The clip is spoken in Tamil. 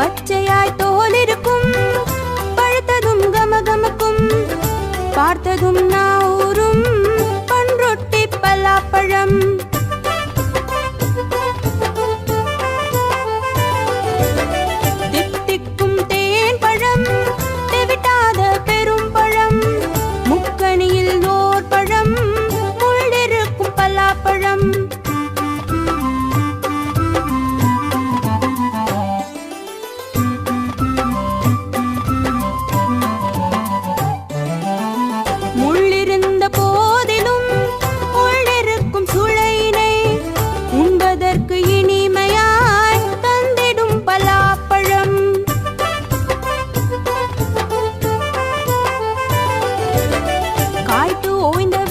பச்சையாய் தோல் இருக்கும் பழுத்ததும் கமகமக்கும். பார்த்ததும் நாவூரும். பண்ரொட்டி பலாப்பழம். Thank guide to Ovinda